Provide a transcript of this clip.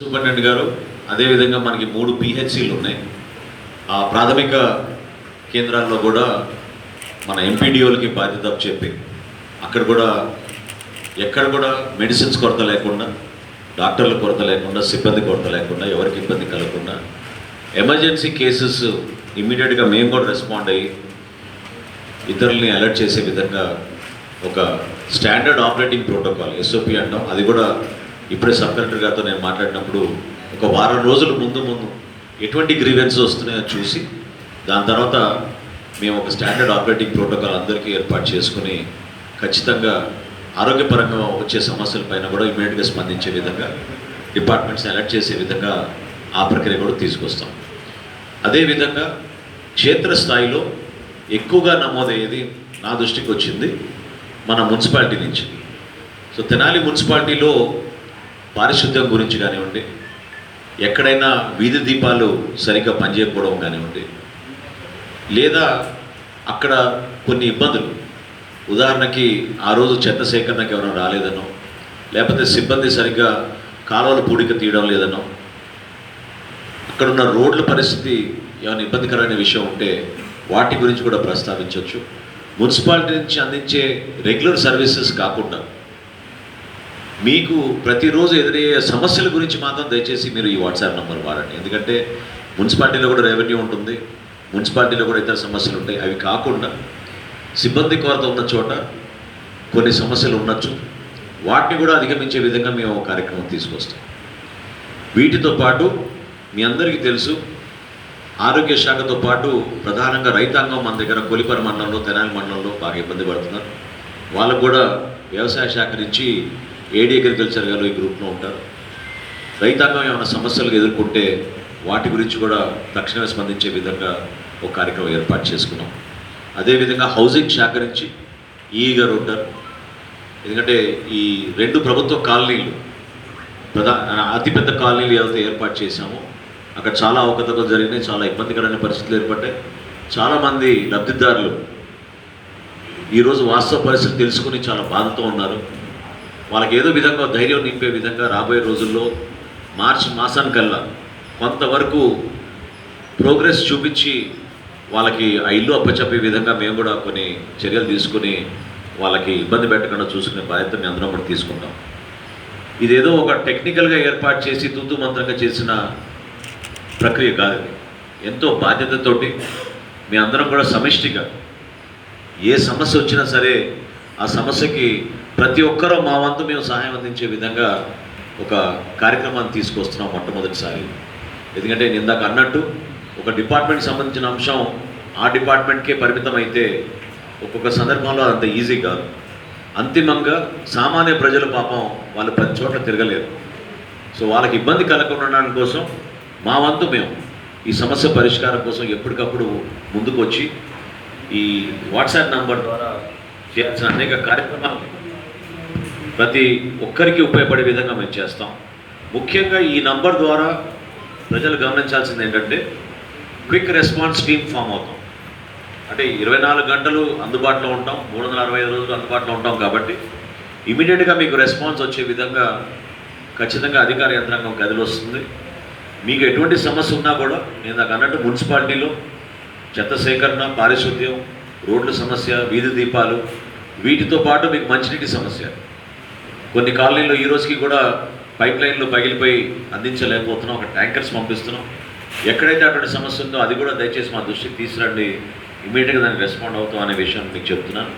Superintendent గారు అదేవిధంగా మనకి మూడు పిహెచ్సిలు ఉన్నాయి. ఆ ప్రాథమిక కేంద్రాల్లో కూడా మన ఎంపీడీఓలకి బాధ్యత చెప్పి అక్కడ కూడా ఎక్కడ కూడా మెడిసిన్స్ కొరత లేకుండా డాక్టర్ల కొరత లేకుండా సిబ్బంది కొరత లేకుండా ఎవరికి ఇబ్బంది కలగకుండా ఎమర్జెన్సీ కేసెస్ ఇమీడియట్గా మేము కూడా రెస్పాండ్ అయ్యి ఇతరుల్ని అలర్ట్ చేసే విధంగా ఒక స్టాండర్డ్ ఆపరేటింగ్ ప్రోటోకాల్ ఎస్ఓపి అంటాం. అది కూడా ఇప్పుడే సబ్ కలెక్టర్ గారితో నేను మాట్లాడినప్పుడు ఒక వారం రోజుల ముందు ముందు ఎటువంటి గ్రీవెన్స్ వస్తున్నాయో చూసి దాని తర్వాత మేము ఒక స్టాండర్డ్ ఆపరేటింగ్ ప్రోటోకాల్ అందరికీ ఏర్పాటు చేసుకుని ఖచ్చితంగా ఆరోగ్యపరంగా వచ్చే సమస్యలపైన కూడా ఇమీడియట్గా స్పందించే విధంగా డిపార్ట్మెంట్స్ని అలర్ట్ చేసే విధంగా ఆ ప్రక్రియ కూడా తీసుకొస్తాం. అదేవిధంగా క్షేత్రస్థాయిలో ఎక్కువగా నమోదయ్యేది నా దృష్టికి వచ్చింది మన మున్సిపాలిటీ నుంచి. సో తెనాలి మున్సిపాలిటీలో పారిశుద్ధ్యం గురించి కానివ్వండి ఎక్కడైనా వీధి దీపాలు సరిగ్గా పనిచేయకపోవడం కానివ్వండి లేదా అక్కడ కొన్ని ఇబ్బందులు. ఉదాహరణకి ఆ రోజు చెత్త సేకరణకి ఎవరైనా రాలేదనో లేకపోతే సిబ్బంది సరిగ్గా కాలువల పూడిక తీయడం లేదనో అక్కడ ఉన్న రోడ్ల పరిస్థితి ఏమైనా ఇబ్బందికరమైన విషయం ఉంటే వాటి గురించి కూడా ప్రస్తావించవచ్చు. మున్సిపాలిటీ నుంచి అందించే రెగ్యులర్ సర్వీసెస్ కాకుండా మీకు ప్రతిరోజు ఎదురయ్యే సమస్యల గురించి మాత్రం దయచేసి మీరు ఈ వాట్సాప్ నెంబర్ వాడండి. ఎందుకంటే మున్సిపాలిటీలో కూడా రెవెన్యూ ఉంటుంది మున్సిపాలిటీలో కూడా ఇతర సమస్యలు ఉంటాయి. అవి కాకుండా సిబ్బంది కొరత ఉన్న చోట కొన్ని సమస్యలు ఉండొచ్చు. వాటిని కూడా అధిగమించే విధంగా మేము ఒక కార్యక్రమం తీసుకొస్తాం. వీటితో పాటు మీ అందరికీ తెలుసు ఆరోగ్య శాఖతో పాటు ప్రధానంగా రైతాంగం మన దగ్గర కొలిపర మండలంలో తెనాలి మండలంలో బాగా ఇబ్బంది పడుతున్నారు. వాళ్ళకు కూడా వ్యవసాయ శాఖ నుంచి ఏడీ అగ్రికల్చర్ గారు ఈ గ్రూప్లో ఉంటారు. రైతాంగం ఏమైనా సమస్యలు ఎదుర్కొంటే వాటి గురించి కూడా తక్షణమే స్పందించే విధంగా ఒక కార్యక్రమం ఏర్పాటు చేసుకున్నాం. అదేవిధంగా హౌసింగ్ శాఖ నుంచి ఈ గారు ఉంటారు. ఎందుకంటే ఈ రెండు ప్రభుత్వ కాలనీలు ప్రధాన అతిపెద్ద కాలనీలు ఏదైతే ఏర్పాటు చేశామో అక్కడ చాలా అవకతవకలు జరిగినాయి చాలా ఇబ్బందికరమైన పరిస్థితులు ఏర్పడ్డాయి. చాలామంది లబ్ధిదారులు ఈరోజు వాస్తవ పరిస్థితి తెలుసుకుని చాలా బాధతో ఉన్నారు. వాళ్ళకి ఏదో విధంగా ధైర్యం నింపే విధంగా రాబోయే రోజుల్లో మార్చి మాసానికల్లా కొంతవరకు ప్రోగ్రెస్ చూపించి వాళ్ళకి ఆ ఇల్లు అప్పచెప్పే విధంగా మేము కూడా కొన్ని చర్యలు తీసుకుని వాళ్ళకి ఇబ్బంది పెట్టకుండా చూసుకునే బాధ్యత మేము అందరం కూడా తీసుకుంటాం. ఇదేదో ఒక టెక్నికల్గా ఏర్పాటు చేసి తూతు మంత్రంగా చేసిన ప్రక్రియ కాదు ఎంతో బాధ్యతతోటి మీ అందరం కూడా సమిష్టిగా ఏ సమస్య వచ్చినా సరే ఆ సమస్యకి ప్రతి ఒక్కరూ మా వంతు మేము సహాయం అందించే విధంగా ఒక కార్యక్రమాన్ని తీసుకొస్తున్నాం మొట్టమొదటిసారి. ఎందుకంటే నేను ఇందాక అన్నట్టు ఒక డిపార్ట్మెంట్ సంబంధించిన అంశం ఆ డిపార్ట్మెంట్కే పరిమితం అయితే ఒక్కొక్క సందర్భంలో అంత ఈజీ కాదు. అంతిమంగా సామాన్య ప్రజల పాపం వాళ్ళు ప్రతి చోట్ల తిరగలేరు. సో వాళ్ళకి ఇబ్బంది కలగకుండా కోసం మా వంతు మేము ఈ సమస్య పరిష్కారం కోసం ఎప్పటికప్పుడు ముందుకు వచ్చి ఈ వాట్సాప్ నంబర్ ద్వారా చేయాల్సిన అనేక కార్యక్రమాలు ప్రతి ఒక్కరికి ఉపయోగపడే విధంగా మేము చేస్తాం. ముఖ్యంగా ఈ నంబర్ ద్వారా ప్రజలు గమనించాల్సింది ఏంటంటే క్విక్ రెస్పాన్స్ టీమ్ ఫామ్ అవుతాం. అంటే ఇరవై నాలుగు గంటలు అందుబాటులో ఉంటాం మూడు వందల అరవై ఐదు రోజులు అందుబాటులో ఉంటాం కాబట్టి ఇమీడియట్గా మీకు రెస్పాన్స్ వచ్చే విధంగా ఖచ్చితంగా అధికార యంత్రాంగం గదిలో వస్తుంది. మీకు ఎటువంటి సమస్య ఉన్నా కూడా నేను నాకు అన్నట్టు మున్సిపాలిటీలో చెత్త సేకరణ పారిశుద్ధ్యం రోడ్ల సమస్య వీధి దీపాలు వీటితో పాటు మీకు మంచినీటి సమస్య. కొన్ని కాలనీల్లో ఈ రోజుకి కూడా పైప్ లైన్లు పగిలిపోయి అందించలేకపోతున్నాం ఒక ట్యాంకర్స్ పంపిస్తున్నాం. ఎక్కడైతే అటువంటి సమస్య ఉందో అది కూడా దయచేసి మా దృష్టికి తీసుకురండి. ఇమీడియట్గా దానికి రెస్పాండ్ అవుతాం అనే విషయం మీకు చెప్తున్నాను.